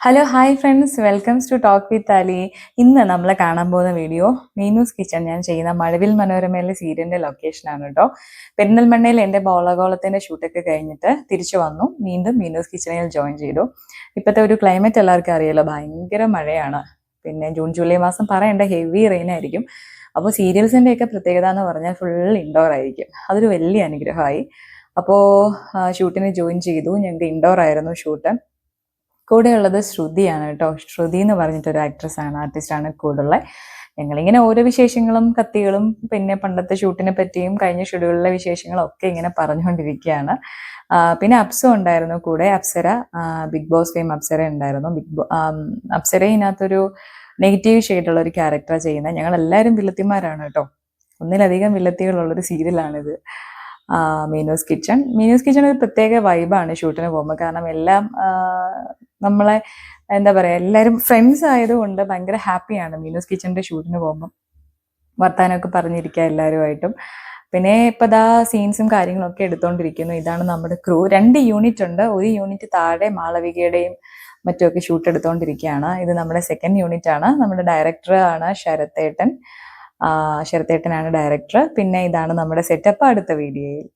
Hello hi friends welcome to talk with Ali ഇന്ന് നമ്മൾ കാണാൻ പോകുന്ന വീഡിയോ മീനൂസ് കിച്ചൺ ഞാൻ ചെയ്യുന്ന മഴവിൽ മനോരമയിലെ സീരിയലിന്റെ ലൊക്കേഷനാണ് കേട്ടോ പെരിന്തൽമണ്ണയിൽ എന്റെ ബോളഗോളത്തിന്റെ ഷൂട്ടൊക്കെ കഴിഞ്ഞിട്ട് തിരിച്ചു വന്നു. വീണ്ടും മീനൂസ് കിച്ചണിൽ ജോയിൻ ചെയ്തു. ഇപ്പോഴത്തെ ഒരു ക്ലൈമറ്റ് എല്ലാവർക്കും അറിയാലോ ഭയങ്കര മഴയാണ്. പിന്നെ ജൂൺ ജൂലൈ മാസം പറയേണ്ട ഹെവി റെയിൻ ആയിരിക്കും. അപ്പോൾ സീരിയൽസിന്റെ ഒക്കെ പ്രത്യേകത എന്ന് പറഞ്ഞാൽ ഫുൾ ഇൻഡോർ ആയിരിക്കും. അതൊരു വലിയ അനുഗ്രഹമായി. അപ്പോൾ ഷൂട്ടിന് ജോയിൻ ചെയ്തു. ഞങ്ങൾക്ക് ഇൻഡോർ ആയിരുന്നു ഷൂട്ട് കൂടെയുള്ളത് ശ്രുതിയാണ് കേട്ടോ. ശ്രുതി എന്ന് പറഞ്ഞിട്ട് ഒരു ആക്ട്രസ് ആണ് ആർട്ടിസ്റ്റ് ആണ് കൂടുള്ള ഞങ്ങളിങ്ങനെ ഓരോ വിശേഷങ്ങളും കത്തികളും പിന്നെ പണ്ടത്തെ ഷൂട്ടിനെ പറ്റിയും കഴിഞ്ഞ ഷെഡ്യൂളിലെ വിശേഷങ്ങളും ഒക്കെ ഇങ്ങനെ പറഞ്ഞുകൊണ്ടിരിക്കുകയാണ്. പിന്നെ അപ്സു ഉണ്ടായിരുന്നു കൂടെ Apsara. Big boss fame Apsara ഉണ്ടായിരുന്നു. ബിഗ് ബോ അപ്സര ഇതിനകത്തൊരു നെഗറ്റീവ് ഷെയ്ഡുള്ള ഒരു ക്യാരക്ടറാണ് ചെയ്യുന്നത്. ഞങ്ങൾ എല്ലാവരും വില്ലത്തിമാരാണ് കേട്ടോ. ഒന്നിലധികം വില്ലത്തികളുള്ളൊരു സീരിയലാണിത്. മീനൂസ് കിച്ചൺ. മീനൂസ് കിച്ചൺ ഒരു പ്രത്യേക വൈബാണ് ഷൂട്ടിന് പോകുമ്പോൾ. കാരണം എല്ലാം നമ്മളെ എന്താ പറയാ എല്ലാവരും ഫ്രണ്ട്സ് ആയതുകൊണ്ട് ഭയങ്കര ഹാപ്പിയാണ് മീനൂസ് കിച്ചണിന്റെ ഷൂട്ടിന് പോകുമ്പോൾ വർത്താനമൊക്കെ പറഞ്ഞിരിക്കുക എല്ലാവരുമായിട്ടും പിന്നെ ഇപ്പൊ ദാ സീൻസും കാര്യങ്ങളൊക്കെ എടുത്തുകൊണ്ടിരിക്കുന്നു ഇതാണ് നമ്മുടെ ക്രൂ രണ്ട് യൂണിറ്റ് ഉണ്ട്. ഒരു യൂണിറ്റ് താഴെ മാളവികയുടെയും മറ്റുമൊക്കെ ഷൂട്ട് എടുത്തുകൊണ്ടിരിക്കുകയാണ് ഇത് നമ്മുടെ സെക്കൻഡ് യൂണിറ്റ് ആണ്. നമ്മുടെ ഡയറക്ടർ ആണ് ശരത്തേട്ടൻ. ശരത്തേട്ടനാണ് ഡയറക്ടർ പിന്നെ ഇതാണ് നമ്മുടെ സെറ്റപ്പ് അടുത്ത വീഡിയോയിൽ